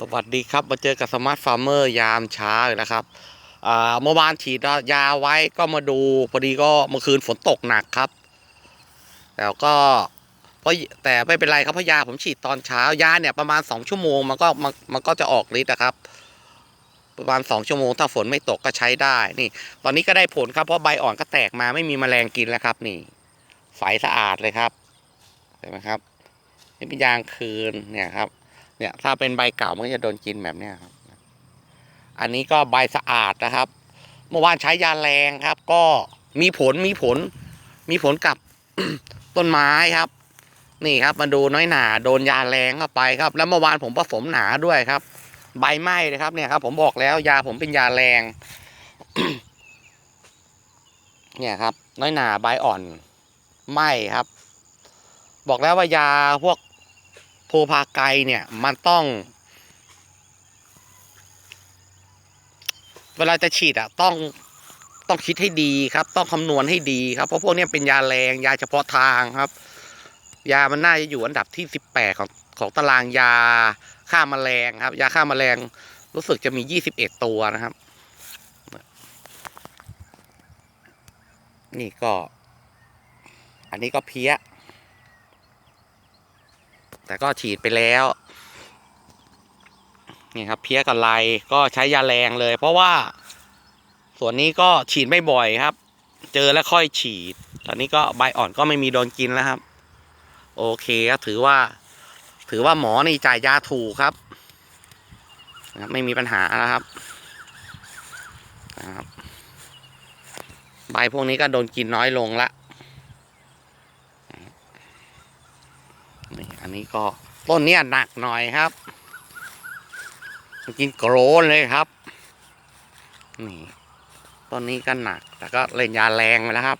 สวัสดีครับมาเจอกับสมาร์ทฟาร์มเมอร์ยามเช้าอีกแล้วครับอ่าเมื่อวานฉีดยาไว้ก็มาดูพอดีก็เมื่อคืนฝนตกหนักครับแต่ก็เพราะแต่ไม่เป็นไรครับเพราะยาผมฉีดตอนเช้ายาเนี่ยประมาณสองชั่วโมงมันก็มันมันก็จะออกฤทธิ์นะครับ ประมาณสองชั่วโมงถ้าฝนไม่ตกก็ใช้ได้นี่ ตอนนี้ก็ได้ผลครับเพราะใบอ่อนก็แตกมาไม่มีแมลงกินแล้วครับนี่ใสสะอาดเลยครับเห็นไหมครับ นี่เป็นยางคืนเนี่ยครับ เนี่ย ถ้าเป็นใบเก่ามันก็จะโดนกินแบบเนี้ยครับ อันนี้ก็ใบสะอาดนะครับ เมื่อวานใช้ยาแรงครับ ก็มีผลมีผล มีผลกับต้นไม้ครับ นี่ครับมาดูน้อยหนาโดนยาแรงเข้าไปครับ แล้วเมื่อวานผมผสมหนาด้วยครับ ใบไหม้เลยครับ เนี่ยครับ ผมบอกแล้วยาผมเป็นยาแรง เนี่ยครับ น้อยหนาใบอ่อนไหม้ครับ บอกแล้วว่ายาพวก โพพาไกเนี่ยมันต้อง เวลาจะฉีดอะต้องต้องคิดให้ดีครับ ต้องคำนวณให้ดีครับเพราะพวกนี้เป็นยาแรงยาเฉพาะทางครับ ยามันน่าจะอยู่อันดับที่สิบแปดของของตารางยาฆ่าแมลงครับ ยาฆ่าแมลงรู้สึกจะมียี่สิบเอ็ดตัวนะครับ นี่ก็ อันนี้ก็เพี้ย แต่ก็ฉีดไปแล้วนี่ครับเพี้ยกับไรก็ใช้ยาแรงเลย เพราะว่า ส่วนนี้ก็ฉีดไม่บ่อยครับ เจอแล้วค่อยฉีด ตอนนี้ก็ใบอ่อนก็ไม่มีโดนกินแล้วครับ โอเคครับถือว่า ถือว่าหมอนี่จ่ายยาถูกครับนะครับไม่มีปัญหาแล้วครับนะครับใบพวกนี้ก็โดนกินน้อยลงละ นี่อันนี้ก็ต้นเนี้ยหนักหน่อยครับมันกินโกรนเลยครับ นี่ต้นนี้ก็หนัก แต่ก็เล่นยาแรงไปแล้วครับ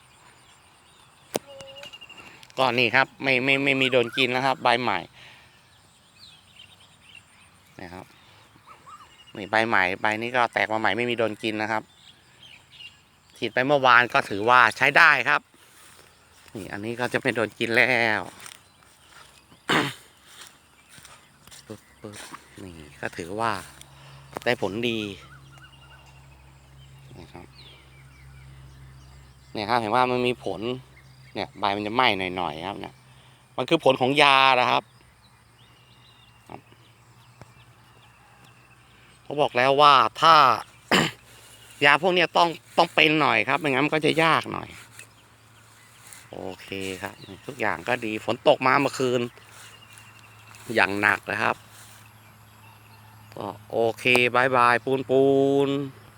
ก็นี่ครับ ไม่ไม่ไม่มีโดนกินแล้วครับ ใบใหม่นะครับนี่ใบใหม่ใบนี้ก็แตกมาใหม่ไม่มีโดนกินนะครับฉีดไปเมื่อวานก็ถือว่าใช้ได้ครับ นี่อันนี้ก็จะไม่โดนกินแล้ว ปึ๊บนี่ก็ถือว่าได้ผลดีนะครับเนี่ยครับเห็นว่ามันมีผล เนี่ยใบมันจะไหม้หน่อยๆครับ เนี่ย มันคือผลของยานะครับครับเขาบอกแล้วว่าถ้ายาพวกนี้ต้องต้องเป็นหน่อยครับไม่งั้นมันก็จะยากหน่อย โอเคครับ ทุกอย่างก็ดีฝนตกมาเมื่อคืน อย่างหนักนะครับ ก็โอเคบายบายปูนปูน